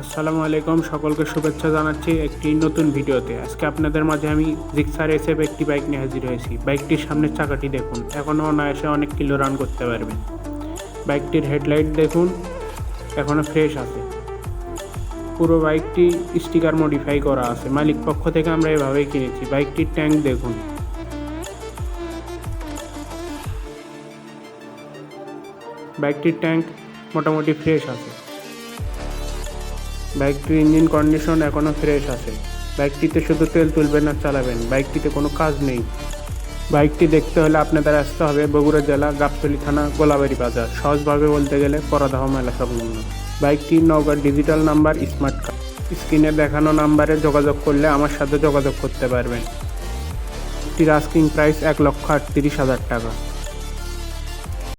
আসসালামু আলাইকুম, সকলকে শুভেচ্ছা জানাচ্ছি একটি নতুন ভিডিওতে। আজকে আপনাদের মাঝে আমি জিক্সার এসএফ একটি বাইক নিয়ে হাজির হয়েছি। বাইকটির সামনের চাকাটি দেখুন। এখনও অনায়াসে অনেক কিলো রান করতে পারবেন। বাইকটির হেডলাইট দেখুন এখনও ফ্রেশ আছে। পুরো বাইকটি স্টিকার মডিফাই করা আছে। মালিক পক্ষ থেকে আমরা এভাবেই কিনেছি। বাইকটির ট্যাঙ্ক দেখুন। বাইকটির ট্যাঙ্ক মোটামুটি ফ্রেশ আছে। বাইকটির ইঞ্জিন কন্ডিশন এখনও ফ্রেশ আছে। বাইকটিতে শুধু তেল তুলবেন আর চালাবেন। বাইকটিতে কোনো কাজ নেই। বাইকটি দেখতে হলে আপনাদের আসতে হবে বগুড়া জেলা গাবতলি থানা গোলাবাড়ি বাজার। সহজভাবে বলতে গেলে পরাদাহ মেলা সংলগ্ন। বাইকটি নগর ডিজিটাল নাম্বার, স্মার্ট কার্ড। স্ক্রিনে দেখানো নাম্বারে যোগাযোগ করলে আমার সাথে যোগাযোগ করতে পারবেন। একটি আস্কিং প্রাইস এক লক্ষ আটত্রিশ হাজার টাকা।